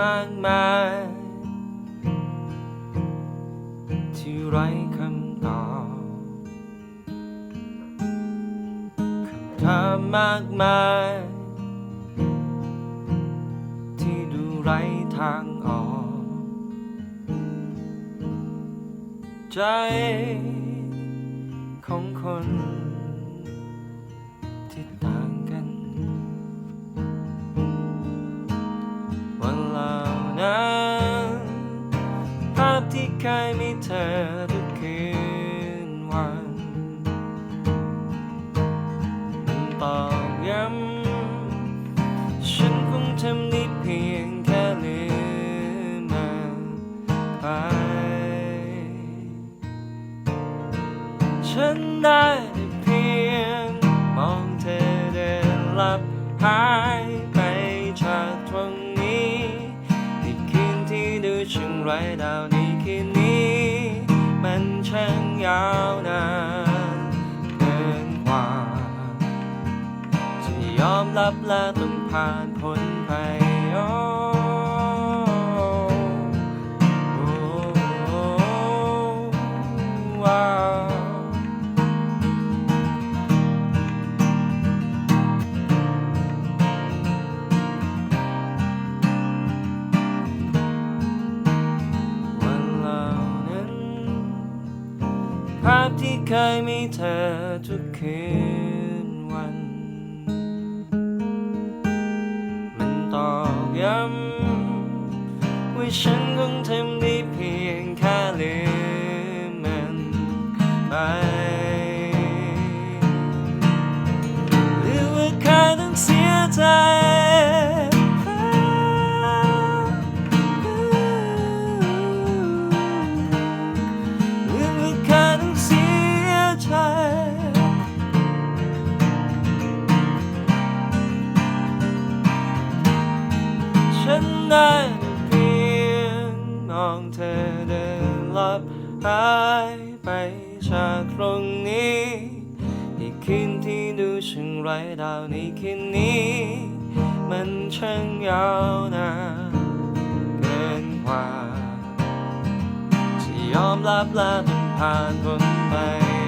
มากมาย ที่ไร้คำตอบคำถามมากมาย ที่ดูไร้ทางออก ใจของคน ที่เคยมีเธอทุกคืนวันมันตอกย้ำฉันคงทำได้เพียงแค่ลืมมันไป ฉันได้แต่เพียงมองเธอเดินลับหายไปจากตรงนี้ในคืนที่ดูช่างไร้ดาวใน คืนนี้ มันช่างยาวนานเกินกว่าจะยอมรับและต้องผ่านพ้นไป ภาพที่เคยมีเธอทุกคืนวัน มันตอกย้ำว่าฉันคงทำ ฉันได้เพียงมองเธอเดินลับหายไปจากตรงนี้ในคืนที่ดูช่างไร้ดาวในคืนนี้ มันช่างยาวนานเกินกว่าจะยอมรับและต้องผ่านพ้นไป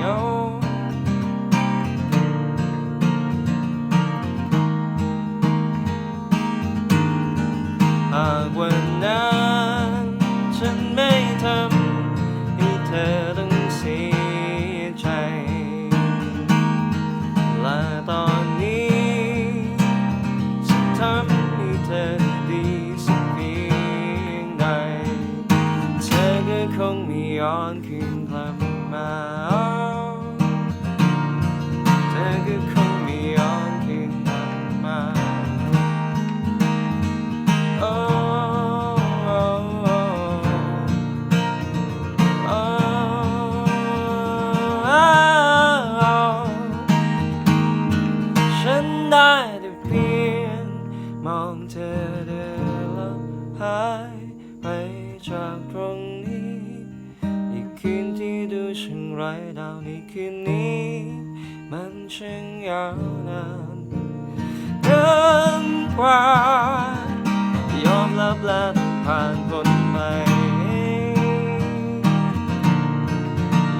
โอ้ำให้เธอดีสักเพียงใด เธอก็คงไม่ย้อนคืนกลับมา เธอก็คงไม่ย้อนคืนกลับมา โอ้โอ้โอ้โอ้โอ้ฉันได้ ตรงนี้ อีกคืนที่ดูช่างไร้ดาวในคืนนี้ มันช่างยาวนานเกินกว่ายอมรับและผ่านคนใหม่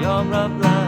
ยอมรับและ